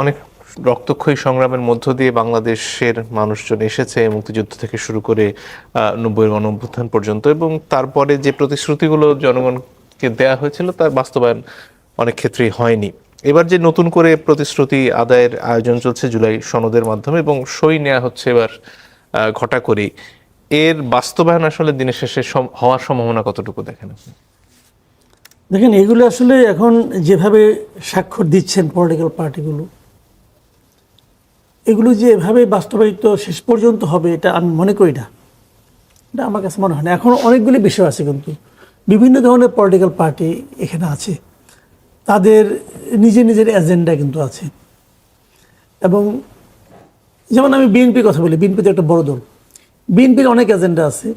অনেক রক্তক্ষয়ী সংগ্রামের মধ্য দিয়ে বাংলাদেশের মানুষজন এসেছে মুক্তিযুদ্ধ থেকে শুরু করে নব্বই গণ অভ্যুত্থান পর্যন্ত এবং তারপরে যে প্রতিশ্রুতিগুলো জনগণকে দেয়া হয়েছিল তার বাস্তবায়ন অনেক ক্ষেত্রেই হয়নি। এবার যে নতুন করে প্রতিশ্রুতি আদায়ের আয়োজন চলছে জুলাই সনদের মাধ্যমে এবং সই নেওয়া হচ্ছে এবার ঘটা করেই, এর বাস্তবায়ন আসলে দিনের শেষে হওয়ার সম্ভাবনা কতটুকু দেখেন আপনি? দেখেন, এগুলো আসলে এখন যেভাবে স্বাক্ষর দিচ্ছেন পলিটিক্যাল পার্টিগুলো এগুলো যে এভাবে বাস্তবায়িত শেষ পর্যন্ত হবে, এটা আমি মনে করি না। এটা আমার কাছে মনে হয় না। এখন অনেকগুলি বিষয় আছে কিন্তু। বিভিন্ন ধরনের পলিটিক্যাল পার্টি এখানে আছে। তাদের নিজের নিজের এজেন্ডা কিন্তু আছে। এবং যেমন আমি বিএনপির কথা বলি বিএনপি তো একটা বড় দল। বিএনপির অনেক এজেন্ডা আছে।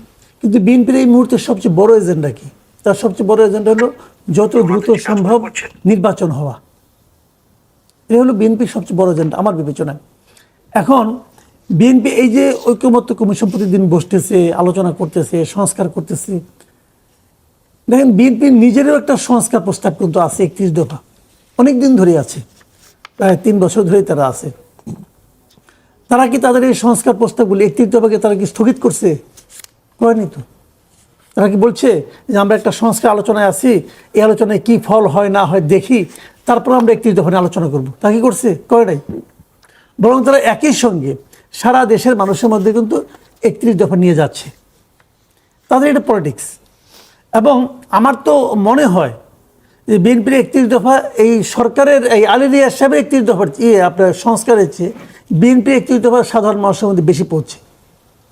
কিন্তু বিএনপির এই মুহূর্তে সবচেয়ে বড় এজেন্ডা কি? তার সবচেয়ে বড় এজেন্ডা হলো যত দ্রুত সম্ভব নির্বাচন হওয়া। এটা হলো বিএনপির সবচেয়ে বড় এজেন্ডা আমার বিবেচনায়। এখন বিএনপি এই যে ঐক্যমত্য কমিশন প্রতিদিন বসতেছে আলোচনা করতেছে সংস্কার করতেছে। দেখেন বিএনপির নিজেরও একটা সংস্কার প্রস্তাব কিন্তু আছে একত্রিশ দফা। অনেক দিন ধরে আছে। প্রায় তিন বছর ধরেই তারা আছে। তারা কি তাদের এই সংস্কার প্রস্তাবগুলি একত্রিশ দফাকে তারা কি স্থগিত করছে? করেনি তো। তারা কি বলছে যে আমরা একটা সংস্কার আলোচনায় আছি, এই আলোচনায় কি ফল হয় না হয় দেখি, তারপর আমরা একত্রিশ দফা আলোচনা করব। তা কি করছে? করে নাই। বরং তারা একই সঙ্গে সারা দেশের মানুষের মধ্যে কিন্তু একত্রিশ দফা নিয়ে যাচ্ছে। তাদের এটা পলিটিক্স এবং আমার তো মনে হয় যে বিএনপির একত্রিশ দফা, এই সরকারের, এই আলিরিয়া সাহেবের একত্রিশ দফার ইয়ে আপনার সংস্কারের চেয়ে বিএনপির একত্রিশ দফা সাধারণ মানুষের মধ্যে বেশি পড়ছে।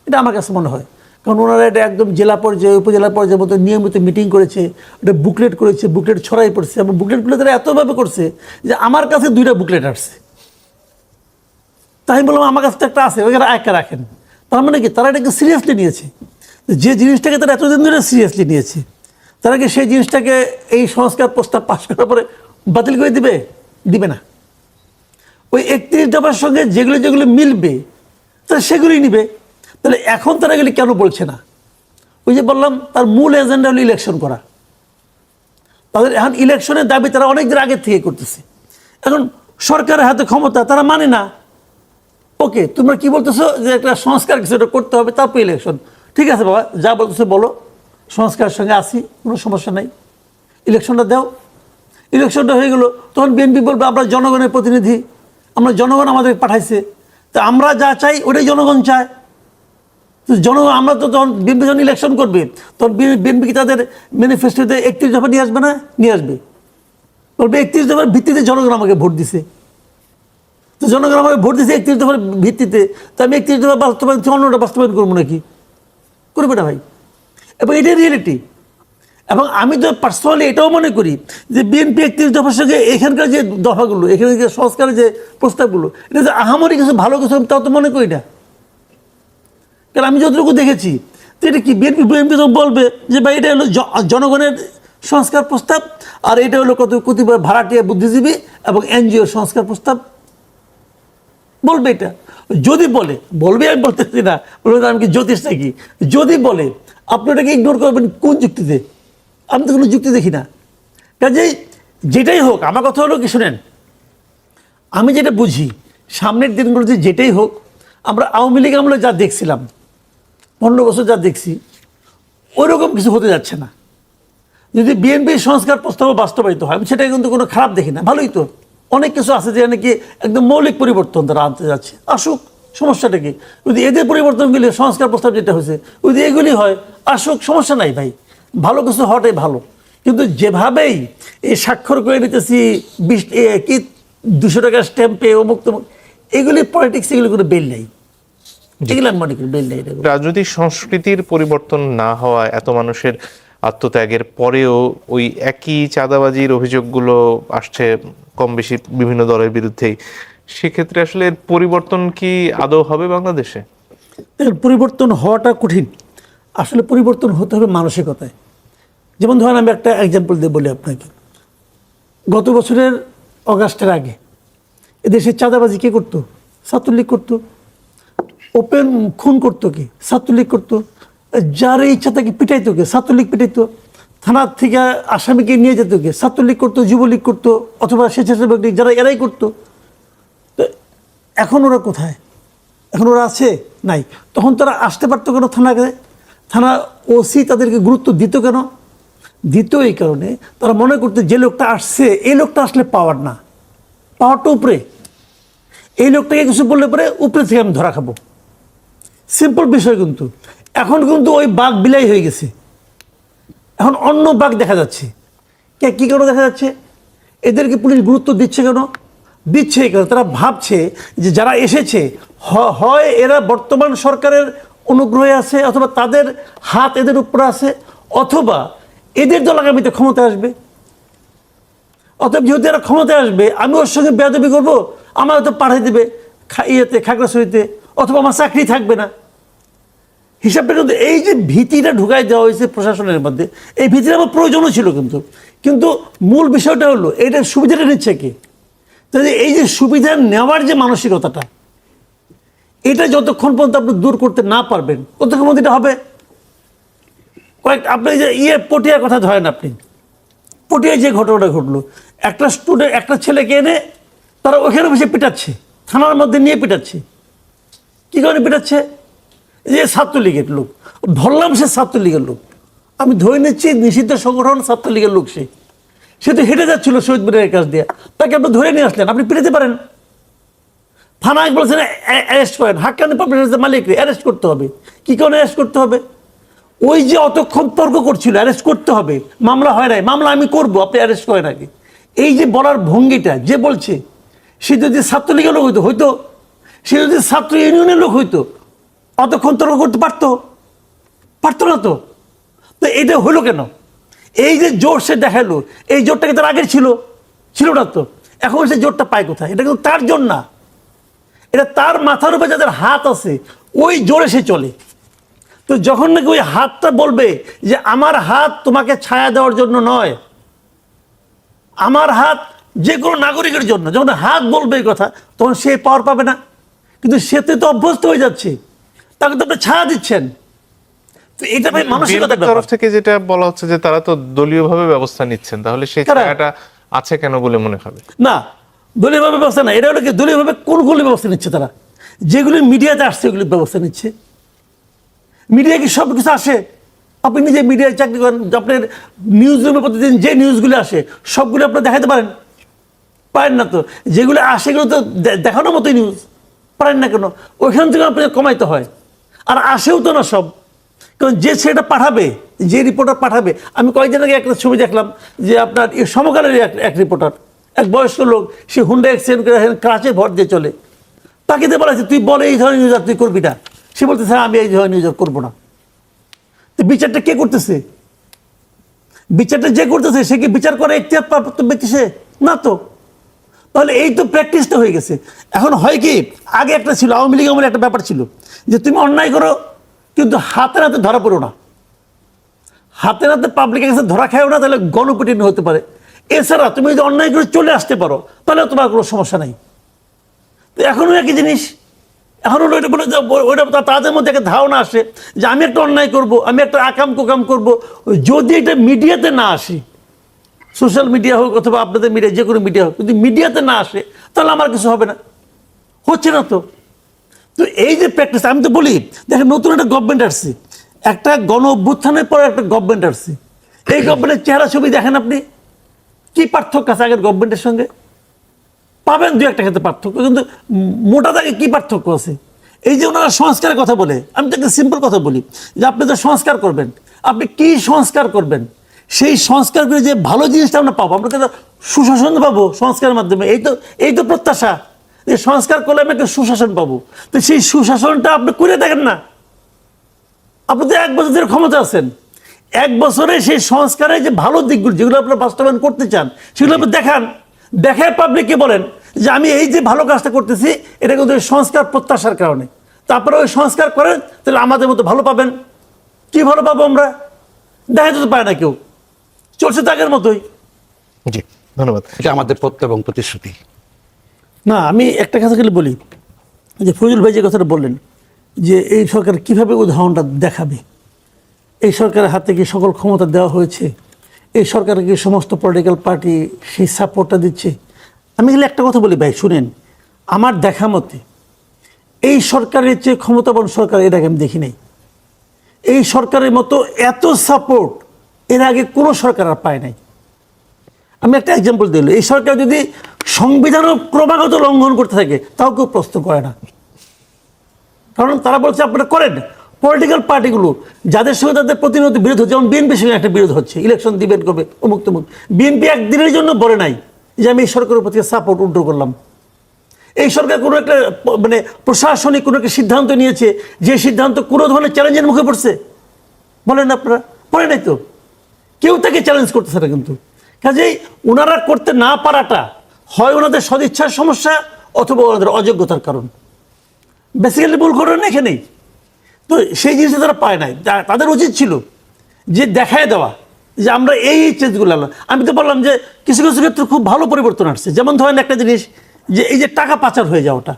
এটা আমার কাছে মনে হয়। কারণ ওনারা এটা একদম জেলা পর্যায়ে, উপজেলা পর্যায়ের মতো নিয়মিত মিটিং করেছে এটা বুকলেট করেছে বুকলেট ছড়াই পড়ছে, এবং বুকলেটগুলো তারা এতভাবে করছে যে আমার কাছে দুইটা বুকলেট আসছে। তাই বললাম, আমার কাছে তো একটা আছে, ওইখানে একা রাখেন। তার মানে কি? তারা এটাকে সিরিয়াসলি নিয়েছে। যে জিনিসটাকে তারা এতদিন ধরে সিরিয়াসলি নিয়েছে, তারা কি সেই জিনিসটাকে এই সংস্কার প্রস্তাব পাশ করার পরে বাতিল করে দিবে? দিবে না। ওই একত্রিশ দফার সঙ্গে যেগুলো যেগুলো মিলবে, তারা সেগুলোই নিবে। তাহলে এখন তারা এগুলি কেন বলছে না? ওই যে বললাম, তার মূল এজেন্ডা হলো ইলেকশন করা। তাদের এখন ইলেকশনের দাবি তারা অনেক দিন আগে থেকে করতেছে। এখন সরকারের হাতে ক্ষমতা তারা মানে না। ওকে, তোমরা কি বলতেছো যে একটা সংস্কার কিছু একটা করতে হবে, তারপর ইলেকশন ঠিক আছে বাবা, যা বলতেছো বলো। সংস্কারের সঙ্গে আসি কোনো সমস্যা নাই। ইলেকশনটা দাও। ইলেকশনটা হয়ে গেলো, তখন বিএনপি বলবে, আমরা জনগণের প্রতিনিধি, আমরা জনগণ আমাদের পাঠাইছে। তা আমরা যা চাই, ওটাই জনগণ চায়। জনগণ আমরা তো যখন বিএনপি যখন ইলেকশন করবে, তখন বিএনপি কি তাদের ম্যানিফেস্টোতে একত্রিশ দফা নিয়ে আসবে না? নিয়ে আসবে। বলবে একত্রিশ দফার ভিত্তিতে জনগণ আমাকে ভোট দিছে। তো জনগণ আমাকে ভোট দিছে একত্রিশ দফার ভিত্তিতে। তো আমি একত্রিশ দফা বাস্তবায়ন অন্যটা বাস্তবায়ন করব নাকি? করবে না ভাই। এবং এটাই রিয়েলিটি এবং আমি তো পার্সোনালি এটাও মনে করি যে বিএনপি একত্রিশ দফার সঙ্গে এখানকার যে দফাগুলো এখানে যে সংস্কারের যে প্রস্তাবগুলো, এটা যে আহামরি কিছু ভালো কিছু তাও তো মনে করি না। কারণ আমি যতটুকু দেখেছি, তো এটা কি বিএনপি বিএনপি তো বলবে যে ভাই এটা হলো জনগণের সংস্কার প্রস্তাব আর এটা হলো কত কতিপয় ভাড়াটিয়া বুদ্ধিজীবী এবং এনজিও সংস্কার প্রস্তাব? বলবে এটা। যদি বলে, বলবে আমি বলতেছি না, বলবে আমি কি জ্যোতিষ নাকি? যদি বলে, আপনি ওটাকে ইগনোর করবেন কোন যুক্তিতে? আমি তো কোনো যুক্তি দেখি না। কাজেই যেটাই হোক, আমার কথা হলো কি শুনেন, আমি যেটা বুঝি, সামনের দিনগুলোতে যেটাই হোক, আমরা আওয়ামী লীগ আমলে যা দেখছিলাম পনেরো বছর যা দেখছি, ওইরকম কিছু হতে যাচ্ছে না। যদি বিএনপির সংস্কার প্রস্তাব বাস্তবায়িত হয়, আমি সেটা কিন্তু কোনো খারাপ দেখি না। ভালোই তো। অনেক কিছু আছে যে নাকি একদম মৌলিক পরিবর্তন তারা আনতে যাচ্ছে। আসুক, সমস্যাটা কি? যদি এদের পরিবর্তনগুলি, সংস্কার প্রস্তাব যেটা হয়েছে, যদি এগুলি হয়, আসুক, সমস্যা নাই ভাই। ভালো কিছু হওয়াটাই ভালো। কিন্তু যেভাবেই এই স্বাক্ষর করে নিতেছি, বিশ কি দুশো টাকার স্ট্যাম্পে অমুক তমুক এগুলি পলিটিক্স এগুলি কোনো বেল নেই। এগুলো মনে করি। রাজনৈতিক সংস্কৃতির পরিবর্তন না হওয়া এত মানুষের আত্মত্যাগের পরেও ওই একই চাঁদাবাজির অভিযোগগুলো আসছে কম বেশি বিভিন্ন দলের বিরুদ্ধেই সেক্ষেত্রে আসলে এর পরিবর্তন কি আদৌ হবে বাংলাদেশে? পরিবর্তন হওয়াটা কঠিন। আসলে পরিবর্তন হতে হবে মানসিকতায়। যেমন ধরেন আমি একটা এক্সাম্পল দিয়ে বলি আপনাকে। গত বছরের অগাস্টের আগে এদেশে চাঁদাবাজি কে করতো? ছাত্রলীগ করতো। ওপেন খুন করতো কি? ছাত্রলীগ করতো। যার ইচ্ছা তাকে পিটাইতো কে? ছাত্রলীগ পিটাইতো। থানার থেকে আসামিকে নিয়ে যেত কে? ছাত্রলীগ করতো, যুবলীগ করতো, অথবা স্বেচ্ছাসেবক লীগ, যারা এরাই করতো। এখন ওরা কোথায়? এখন ওরা আছে? নাই। তখন তারা আসতে পারতো কেন থানাকে? থানা ওসি তাদেরকে গুরুত্ব দিত কেন? দিত এই কারণে তারা মনে করতো যে লোকটা আসছে, এই লোকটা আসলে পাওয়ার না। পাওয়ারটা উপরে। এই লোকটাকে কিছু বললে পরে উপরে থেকে আমি ধরা খাব। সিম্পল বিষয় কিন্তু। এখন কিন্তু ওই বাঘ বিলাই হয়ে গেছে। এখন অন্য বাঘ দেখা যাচ্ছে। কে, কী কারণে দেখা যাচ্ছে? এদেরকে পুলিশ গুরুত্ব দিচ্ছে কেন? দিচ্ছে কেন তারা ভাবছে যে যারা এসেছে হয় এরা বর্তমান সরকারের অনুগ্রহে আছে অথবা তাদের হাত এদের উপরে আছে, অথবা এদের দল আগামীতে ক্ষমতায় আসবে। অতএব যেহেতু এরা ক্ষমতায় আসবে, আমি ওর সঙ্গে বেয়াদবি করব আমার হয়তো পাঠিয়ে দেবে ইয়েতে, খাগড়াছড়িতে। অথবা আমার চাকরি থাকবে না। হিসাবটা কিন্তু এই যে ভীতিটা ঢুকাই দেওয়া হয়েছে প্রশাসনের মধ্যে, এই ভীতিটা আমার প্রয়োজনও ছিল কিন্তু। কিন্তু মূল বিষয়টা হলো এইটার সুবিধাটা নিচ্ছে কে? তাহলে এই যে সুবিধা নেওয়ার যে মানসিকতাটা, এটা যতক্ষণ পর্যন্ত আপনি দূর করতে না পারবেন, ততক্ষণ পর্যন্ত এটা হবে। কয়েক, আপনি যে ইয়ে পটিয়ার কথা ধরেন আপনি, পটিয়ায় যে ঘটনাটা ঘটলো, একটা স্টুডেন্ট একটা ছেলেকে এনে তারা ওখানে বসে পিটাচ্ছে, থানার মধ্যে নিয়ে পিটাচ্ছে। কী কারণে পিটাচ্ছে যে ছাত্রলীগের লোক। ধরলাম সে ছাত্রলীগের লোক। আমি ধরে নিচ্ছি নিষিদ্ধ সংগঠন ছাত্রলীগের লোক সে। সে তো হেঁটে যাচ্ছিল শহীদ মিনারের কাছ দিয়ে। তাকে আপনি ধরে নিয়ে আসলেন, আপনি পিটাতে পারেন। থানায় বলছেন অ্যারেস্ট করেন। হাক্কানি পাবলিক মালিকরে অ্যারেস্ট করতে হবে। কী কারণে অ্যারেস্ট করতে হবে? ওই যে অতক্ষণ তর্ক করছিল অ্যারেস্ট করতে হবে। মামলা হয় নাই। মামলা আমি করব, আপনি অ্যারেস্ট করেন আগে। এই যে বলার ভঙ্গিটা, যে বলছে, সে যদি ছাত্রলীগের লোক হইতো হয়তো সে যদি ছাত্র ইউনিয়নের লোক হইতো, অতক্ষণ তর্ক করতে পারতো? পারতো না তো। তো এটা হলো কেন? এই যে জোর সে দেখাল, এই জোরটা কি তার আগের ছিল? ছিল না তো। এখন সে জোরটা পায় কোথায়? এটা কিন্তু তার জোর না। এটা তার মাথার উপরে যাদের হাত আছে, ওই জোরে সে চলে। তো যখন নাকি ওই হাতটা বলবে যে, আমার হাত তোমাকে ছায়া দেওয়ার জন্য নয়, আমার হাত যে কোনো নাগরিকের জন্য। যখন হাত বলবে এই কথা, তখন সে পাওয়ার পাবে না। কিন্তু সেতে তো অভ্যস্ত হয়ে যাচ্ছে। তাকে তো আপনি ছায়া দিচ্ছেন। তো এটা ভাই মানসিকতার তরফ থেকে যেটা বলা হচ্ছে যে তারা তো দলীয়ভাবে ব্যবস্থা নিচ্ছেন তাহলে সেই আছে কেন বলে মনে হবে? না দলীয়ভাবে ব্যবস্থা না এটা হলো কি দলীয়ভাবে কোনগুলি ব্যবস্থা নিচ্ছে তারা? যেগুলি মিডিয়াতে আসছে ওগুলি ব্যবস্থা নিচ্ছে। মিডিয়া কি সব কিছু আসে? আপনি নিজে মিডিয়ায় চাকরি করেন আপনার নিউজ রুমে প্রতিদিন যে নিউজগুলো আসে সবগুলো আপনি দেখাতে পারেন। পারেন না তো? যেগুলো আসে এগুলো তো দেখানোর মতোই নিউজ পারেন না কেন? ওইখান থেকে আপনাকে কমাইতে হয়। আর আসেও তো না সব। কারণ যে সেটা পাঠাবে, যে রিপোর্টার পাঠাবে, আমি কয়েকদিন আগে একটা ছবি দেখলাম যে আপনার সমকালের এক এক রিপোর্টার এক বয়স্ক লোক, সে হুন্ডা অ্যাক্সিডেন্ট করে ক্রাচে ভর দিয়ে চলে। তাকে দিয়ে বলা তুই বলে এই ধরনের নিউজ আর তুই করবি না। সে বলতে স্যার, আমি এই ধরনের নিউজ করব না। তো বিচারটা কে করতেছে? বিচারটা যে করতেছে, সে কি বিচার করে এখতিয়ার প্রাপ্ত ব্যক্তি সে? না তো। তাহলে এই তো প্র্যাকটিসটা হয়ে গেছে। এখন হয় কি, আগে একটা ছিল, আওয়ামী লীগ আমলে একটা ব্যাপার ছিল যে তুমি অন্যায় করো, কিন্তু হাতে হাতে ধরা পড়ো না। হাতে হাতে পাবলিকের কাছে ধরা খায়ও না, তাহলে গণপিটিন হতে পারে। এছাড়া তুমি যদি অন্যায় করে চলে আসতে পারো, তাহলে তোমার কোনো সমস্যা নেই। তো এখনও একই জিনিস। এখন ওইটা বলে ওইটা তাদের মধ্যে একটা ধারণা আসে যে, আমি একটা অন্যায় করব, আমি একটা আকাম কুকাম করব। যদি এটা মিডিয়াতে না আসে সোশ্যাল মিডিয়া হোক অথবা আপনাদের মিডিয়া, যে কোনো মিডিয়া হোক, যদি মিডিয়াতে না আসে, তাহলে আমার কিছু হবে না। হচ্ছে না তো। তো এই যে প্র্যাকটিস আমি তো বলি, দেখেন নতুন একটা গভর্নমেন্ট আসছে। একটা গণ অভ্যুত্থানের পর একটা গভর্নমেন্ট আসছে। এই গভর্নমেন্টের চেহারা ছবি দেখেন আপনি। কি পার্থক্য আছে আগের গভর্নমেন্টের সঙ্গে? পাবেন দু একটা ক্ষেত্রে পার্থক্য, কিন্তু মোটা দাগে কী পার্থক্য আছে? এই যে ওনারা সংস্কারের কথা বলে, আমি তো একটা সিম্পল কথা বলি, যে আপনি তো সংস্কার করবেন, আপনি কি সংস্কার করবেন? সেই সংস্কার করে যে ভালো জিনিসটা আমরা পাবো, আমরা তো একটা সুশাসন পাবো সংস্কারের মাধ্যমে। এই তো এই তো প্রত্যাশা যে সংস্কার করলে আমি একটা সুশাসন পাবো। তো সেই সুশাসনটা আপনি করে দেখেন না। আপনি তো এক বছর ধরে ক্ষমতা আছেন। এক বছরে সেই সংস্কারের যে ভালো দিকগুলো, যেগুলো আপনারা বাস্তবায়ন করতে চান, সেগুলো আপনি দেখান। দেখায় পাবলিককে বলেন? যে আমি এই যে ভালো কাজটা করতেছি, এটা কিন্তু সংস্কার প্রত্যাশার কারণে। তারপরে ওই সংস্কার করেন, তাহলে আমাদের মতো ভালো পাবেন। কি ভালো পাবো আমরা? দেখা যেতে পায় না কেউ। চলছে তো আগের মতোই। জি ধন্যবাদ। এটা আমাদের প্রত্যয় এবং প্রতিশ্রুতি। না আমি একটা কথা খালি বলি যে ফজল ভাই যে কথাটা বললেন যে এই সরকার কীভাবে উদাহরণটা দেখাবে? এই সরকারের হাতে কি সকল ক্ষমতা দেওয়া হয়েছে? এই সরকারকে সমস্ত পলিটিক্যাল পার্টি সেই সাপোর্টটা দিচ্ছে? আমি গেলে একটা কথা বলি ভাই শুনেন আমার দেখা মতে এই সরকারের চেয়ে ক্ষমতাবান সরকার এটাকে আমি দেখি নাই এই সরকারের মতো এত সাপোর্ট এর আগে কোনো সরকার আর পায় নাই। আমি একটা এক্সাম্পল দিল এই সরকার যদি সংবিধানও ক্রমাগত লঙ্ঘন করতে থাকে, তাও কেউ প্রশ্ন করে না। কারণ তারা বলছে আপনারা করেন। পলিটিক্যাল পার্টিগুলো যাদের সঙ্গে তাদের প্রতিনিয়ত বিরোধ হচ্ছে, যেমন বিএনপির সঙ্গে একটা বিরোধ হচ্ছে ইলেকশন দিবেন করবে অমুক তমুক। বিএনপি একদিনের জন্য বলে নাই যে আমি এই সরকারের প্রতি সাপোর্ট উল্টো করলাম। এই সরকার কোনো একটা মানে প্রশাসনিক কোনো একটা সিদ্ধান্ত নিয়েছে, যে সিদ্ধান্ত কোনো ধরনের চ্যালেঞ্জের মুখে পড়ছে। বলেন আপনারা, পড়ে নাই তো? কেউ তাকে চ্যালেঞ্জ করতেছে না কিন্তু। কাজেই ওনারা করতে না পারাটা হয় ওনাদের সদিচ্ছার সমস্যা অথবা ওনাদের অযোগ্যতার কারণ। বেসিক্যালি ভুল করেন এখানেই। তো সেই জিনিসটা তারা পায় নাই। তাদের উচিত ছিল যে দেখায় দেওয়া যে আমরা এই এই চেঞ্জগুলো আনলাম। আমি তো বললাম যে কিছু কিছু ক্ষেত্রে খুব ভালো পরিবর্তন আসছে। যেমন ধরেন একটা জিনিস যে এই যে টাকা পাচার হয়ে যাওয়াটা,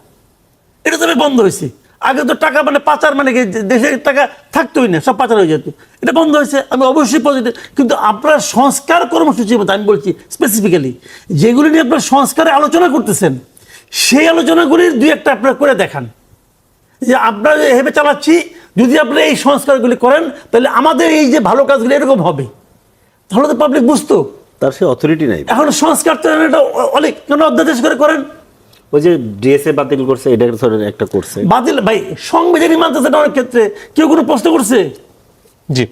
এটা তো আমি বন্ধ হয়েছে আগে তো টাকা মানে পাচার মানে কি দেশের টাকা থাকতোই না সব পাচার হয়ে যেত। এটা বন্ধ হয়েছে আমি অবশ্যই পজিটিভ কিন্তু আপনার সংস্কার কর্মসূচির মধ্যে আমি বলছি স্পেসিফিক্যালি যেগুলি নিয়ে আপনার সংস্কারে আলোচনা করতেছেন সেই আলোচনাগুলির দুই একটা আপনারা করে দেখান। যে আমরা এভাবে চালাচ্ছি যদি আপনারা এই সংস্কারগুলি করেন তাহলে আমাদের এই যে ভালো কাজগুলি এরকম হবে। তাহলে তো পাবলিক বুঝতো। তার সে অথরিটি নাই। এখন সংস্কার তো এটা অনেক কেন অধ্যাদেশ করে করেন? ওই যে ডিএসএ বাতিল করছে এটা ধরেন একটা করছে। বাতিল ভাই সংবিধানই মানতেছে না অনেক ক্ষেত্রে। কেউ কোনো প্রশ্ন করছে? জি।